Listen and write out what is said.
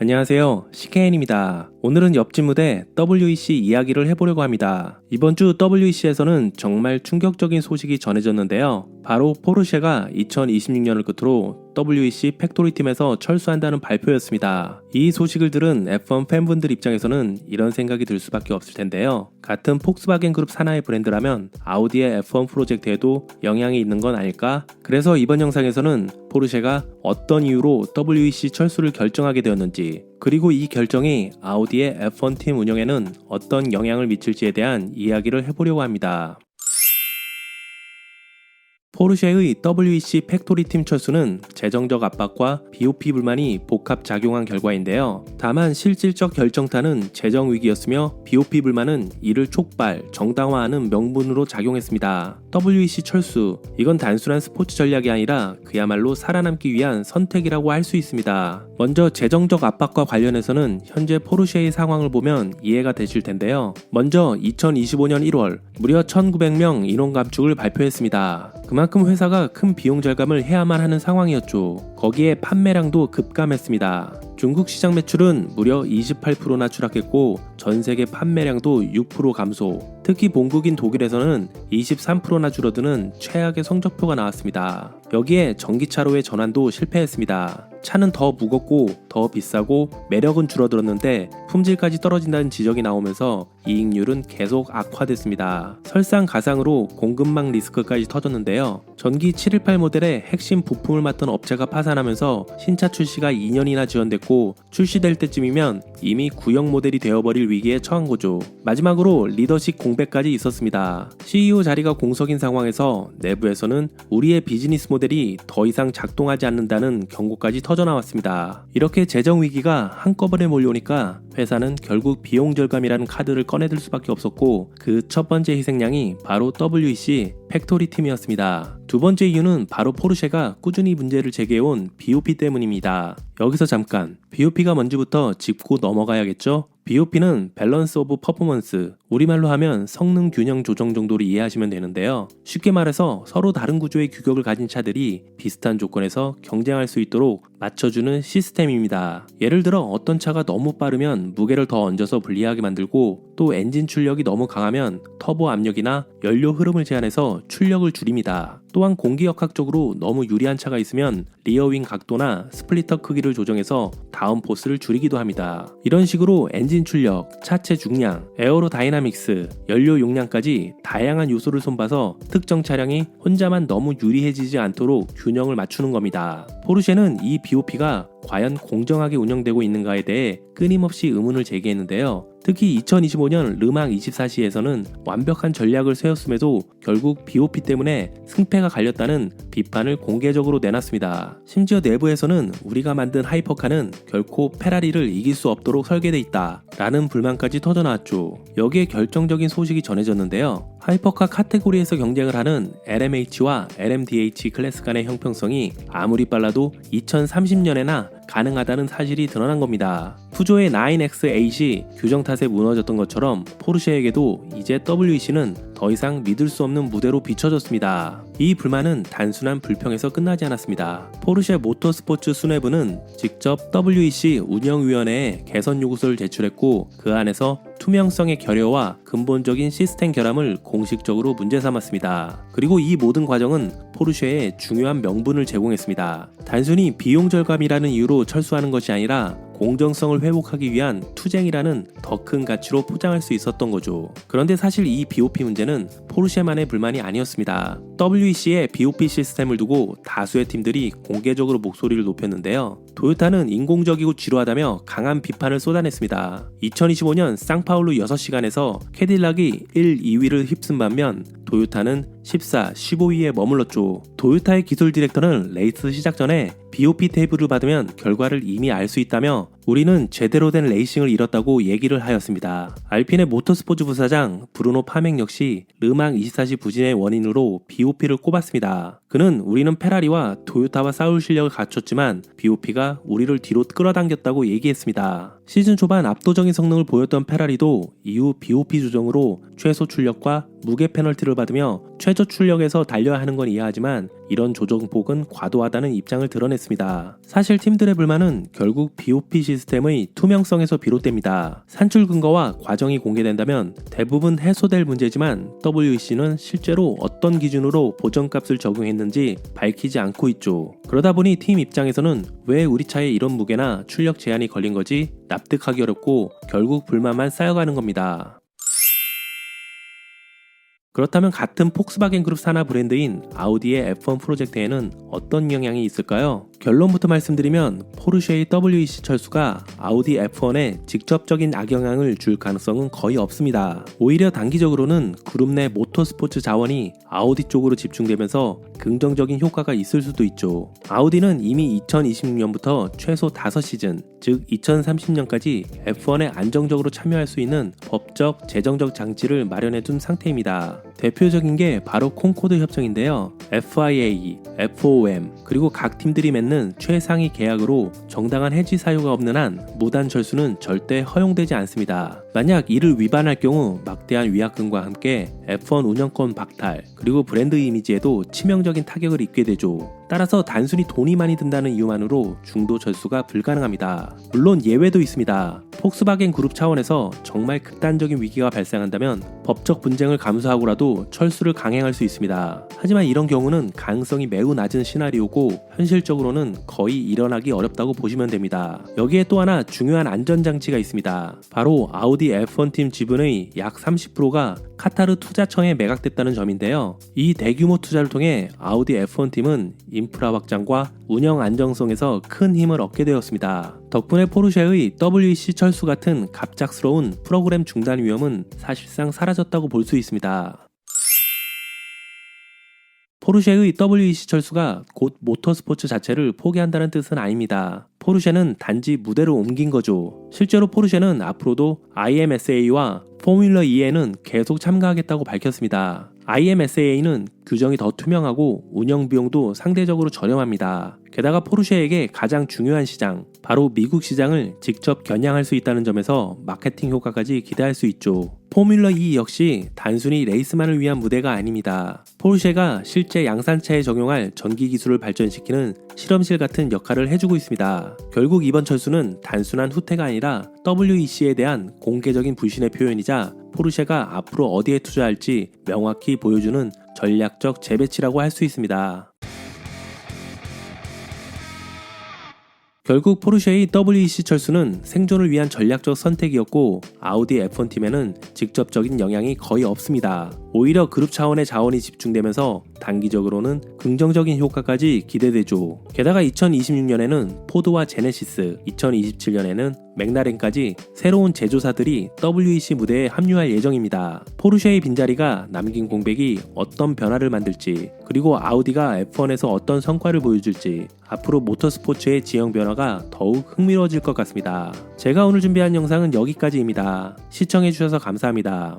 안녕하세요. CKN입니다. 오늘은 옆집 무대 WEC 이야기를 해보려고 합니다. 이번 주 WEC에서는 정말 충격적인 소식이 전해졌는데요. 바로 포르쉐가 2026년을 끝으로 WEC 팩토리 팀에서 철수한다는 발표였습니다. 이 소식을 들은 F1 팬분들 입장에서는 이런 생각이 들 수밖에 없을 텐데요. 같은 폭스바겐 그룹 산하의 브랜드라면 아우디의 F1 프로젝트에도 영향이 있는 건 아닐까? 그래서 이번 영상에서는 포르쉐가 어떤 이유로 WEC 철수를 결정하게 되었는지 그리고 이 결정이 아우디의 F1 팀 운영에는 어떤 영향을 미칠지에 대한 이야기를 해보려고 합니다. 포르쉐의 WEC 팩토리 팀 철수는 재정적 압박과 BOP 불만이 복합 작용한 결과인데요. 다만 실질적 결정타는 재정 위기였으며 BOP 불만은 이를 촉발, 정당화하는 명분으로 작용했습니다. WEC 철수, 이건 단순한 스포츠 전략이 아니라 그야말로 살아남기 위한 선택이라고 할 수 있습니다. 먼저 재정적 압박과 관련해서는 현재 포르쉐의 상황을 보면 이해가 되실 텐데요. 먼저 2025년 1월 무려 1900명 인원 감축을 발표했습니다. 그만큼 회사가 큰 비용 절감을 해야만 하는 상황이었죠. 거기에 판매량도 급감했습니다. 중국 시장 매출은 무려 28%나 추락했고 전 세계 판매량도 6% 감소. 특히 본국인 독일에서는 23%나 줄어드는 최악의 성적표가 나왔습니다. 여기에 전기차로의 전환도 실패했습니다. 차는 더 무겁고 더 비싸고 매력은 줄어들었는데 품질까지 떨어진다는 지적이 나오면서 이익률은 계속 악화됐습니다. 설상가상으로 공급망 리스크까지 터졌는데요. 전기 718 모델의 핵심 부품을 맡던 업체가 파산하면서 신차 출시가 2년이나 지연됐고 출시될 때쯤이면 이미 구형 모델이 되어버릴 위기에 처한 거죠. 마지막으로 리더십 공 백까지 있었습니다. CEO 자리가 공석인 상황에서 내부에서는 우리의 비즈니스 모델이 더 이상 작동하지 않는다는 경고까지 터져나왔습니다. 이렇게 재정 위기가 한꺼번에 몰려오니까 회사는 결국 비용 절감이라는 카드를 꺼내들 수밖에 없었고 그 첫 번째 희생양이 바로 WEC 팩토리 팀이었습니다. 두 번째 이유는 바로 포르쉐가 꾸준히 문제를 제기해온 BOP 때문입니다. 여기서 잠깐 BOP가 뭔지부터 짚고 넘어가야겠죠? BOP는 밸런스 오브 퍼포먼스, 우리말로 하면 성능 균형 조정 정도로 이해하시면 되는데요. 쉽게 말해서 서로 다른 구조의 규격을 가진 차들이 비슷한 조건에서 경쟁할 수 있도록 맞춰주는 시스템입니다. 예를 들어 어떤 차가 너무 빠르면 무게를 더 얹어서 불리하게 만들고 또 엔진 출력이 너무 강하면 터보 압력이나 연료 흐름을 제한해서 출력을 줄입니다. 또한 공기역학적으로 너무 유리한 차가 있으면 리어윙 각도나 스플리터 크기를 조정해서 다운 포스를 줄이기도 합니다. 이런 식으로 엔진 출력, 차체 중량, 에어로 다이나믹스, 연료 용량까지 다양한 요소를 손봐서 특정 차량이 혼자만 너무 유리해지지 않도록 균형을 맞추는 겁니다. 포르쉐는 이 BOP가 과연 공정하게 운영되고 있는가에 대해 끊임없이 의문을 제기했는데요. 특히 2025년 르망 24시에서는 완벽한 전략을 세웠음에도 결국 BOP 때문에 승패가 갈렸다는 비판을 공개적으로 내놨습니다. 심지어 내부에서는 우리가 만든 하이퍼카는 결코 페라리를 이길 수 없도록 설계돼 있다 라는 불만까지 터져나왔죠. 여기에 결정적인 소식이 전해졌는데요. 하이퍼카 카테고리에서 경쟁을 하는 LMH와 LMDH 클래스 간의 형평성이 아무리 빨라도 2030년에나 가능하다는 사실이 드러난 겁니다. 푸조의 9X8이 규정 탓에 무너졌던 것처럼 포르쉐에게도 이제 WEC는 더 이상 믿을 수 없는 무대로 비춰졌습니다. 이 불만은 단순한 불평에서 끝나지 않았습니다. 포르쉐 모터스포츠 수뇌부는 직접 WEC 운영위원회에 개선 요구서를 제출했고 그 안에서 투명성의 결여와 근본적인 시스템 결함을 공식적으로 문제 삼았습니다. 그리고 이 모든 과정은 포르쉐에 중요한 명분을 제공했습니다. 단순히 비용 절감이라는 이유로 철수하는 것이 아니라 공정성을 회복하기 위한 투쟁이라는 더 큰 가치로 포장할 수 있었던 거죠. 그런데 사실 이 BOP 문제는 포르쉐만의 불만이 아니었습니다. WEC의 BOP 시스템을 두고 다수의 팀들이 공개적으로 목소리를 높였는데요. 도요타는 인공적이고 지루하다며 강한 비판을 쏟아냈습니다. 2025년 쌍파울루 6시간에서 캐딜락이 1, 2위를 휩쓴 반면 도요타는 14, 15위에 머물렀죠. 도요타의 기술 디렉터는 레이스 시작 전에 BOP 테이블을 받으면 결과를 이미 알 수 있다며 우리는 제대로 된 레이싱을 잃었다고 얘기를 하였습니다. 알핀의 모터스포츠 부사장 브루노 파맹 역시 르망 24시 부진의 원인으로 BOP를 꼽았습니다. 그는 우리는 페라리와 도요타와 싸울 실력을 갖췄지만 BOP가 우리를 뒤로 끌어당겼다고 얘기했습니다. 시즌 초반 압도적인 성능을 보였던 페라리도 이후 BOP 조정으로 최소 출력과 무게 페널티를 받으며 최저 출력에서 달려야 하는 건 이해하지만 이런 조정폭은 과도하다는 입장을 드러냈습니다. 사실 팀들의 불만은 결국 BOP 시스템의 투명성에서 비롯됩니다. 산출 근거와 과정이 공개된다면 대부분 해소될 문제지만 WEC는 실제로 어떤 기준으로 보정값을 적용했는지 밝히지 않고 있죠. 그러다 보니 팀 입장에서는 왜 우리 차에 이런 무게나 출력 제한이 걸린 거지 납득하기 어렵고 결국 불만만 쌓여가는 겁니다. 그렇다면 같은 폭스바겐 그룹 산하 브랜드인 아우디의 F1 프로젝트에는 어떤 영향이 있을까요? 결론부터 말씀드리면 포르쉐의 WEC 철수가 아우디 F1에 직접적인 악영향을 줄 가능성은 거의 없습니다. 오히려 단기적으로는 그룹 내 모터스포츠 자원이 아우디 쪽으로 집중되면서 긍정적인 효과가 있을 수도 있죠. 아우디는 이미 2026년부터 최소 5시즌, 즉 2030년까지 F1에 안정적으로 참여할 수 있는 법적, 재정적 장치를 마련해 둔 상태입니다. 대표적인 게 바로 콩코드 협정인데요. FIA, FOM, 그리고 각 팀들이 맺는 최상위 계약으로 정당한 해지 사유가 없는 한 무단 철수는 절대 허용되지 않습니다. 만약 이를 위반할 경우 막대한 위약금과 함께 F1 운영권 박탈, 그리고 브랜드 이미지에도 치명적인 타격을 입게 되죠. 따라서 단순히 돈이 많이 든다는 이유만으로 중도 철수가 불가능합니다. 물론 예외도 있습니다. 폭스바겐 그룹 차원에서 정말 극단적인 위기가 발생한다면 법적 분쟁을 감수하고라도 철수를 강행할 수 있습니다. 하지만 이런 경우는 가능성이 매우 낮은 시나리오고 현실적으로는 거의 일어나기 어렵다고 보시면 됩니다. 여기에 또 하나 중요한 안전장치가 있습니다. 바로 아우디 F1 팀 지분의 약 30%가 카타르 투자청에 매각됐다는 점인데요. 이 대규모 투자를 통해 아우디 F1 팀은 인프라 확장과 운영 안정성에서 큰 힘을 얻게 되었습니다. 덕분에 포르쉐의 WEC 철수 같은 갑작스러운 프로그램 중단 위험은 사실상 사라졌다 고 볼 수 있습니다. 포르쉐의 WEC 철수가 곧 모터스포츠 자체를 포기한다는 뜻은 아닙니다. 포르쉐는 단지 무대를 옮긴 거죠. 실제로 포르쉐는 앞으로도 IMSA와 포뮬러 E에는 계속 참가하겠다고 밝혔습니다. IMSA는 규정이 더 투명하고 운영 비용도 상대적으로 저렴합니다. 게다가 포르쉐에게 가장 중요한 시장, 바로 미국 시장을 직접 겨냥할 수 있다는 점에서 마케팅 효과까지 기대할 수 있죠. 포뮬러 E 역시 단순히 레이스만을 위한 무대가 아닙니다. 포르쉐가 실제 양산차에 적용할 전기 기술을 발전시키는 실험실 같은 역할을 해주고 있습니다. 결국 이번 철수는 단순한 후퇴가 아니라 WEC에 대한 공개적인 불신의 표현이자 포르쉐가 앞으로 어디에 투자할지 명확히 보여주는 전략적 재배치라고 할 수 있습니다. 결국 포르쉐의 WEC 철수는 생존을 위한 전략적 선택이었고 아우디 F1 팀에는 직접적인 영향이 거의 없습니다. 오히려 그룹 차원의 자원이 집중되면서 단기적으로는 긍정적인 효과까지 기대되죠. 게다가 2026년에는 포드와 제네시스, 2027년에는 맥라렌까지 새로운 제조사들이 WEC 무대에 합류할 예정입니다. 포르쉐의 빈자리가 남긴 공백이 어떤 변화를 만들지, 그리고 아우디가 F1에서 어떤 성과를 보여줄지, 앞으로 모터스포츠의 지형 변화가 더욱 흥미로워질 것 같습니다. 제가 오늘 준비한 영상은 여기까지입니다. 시청해주셔서 감사합니다.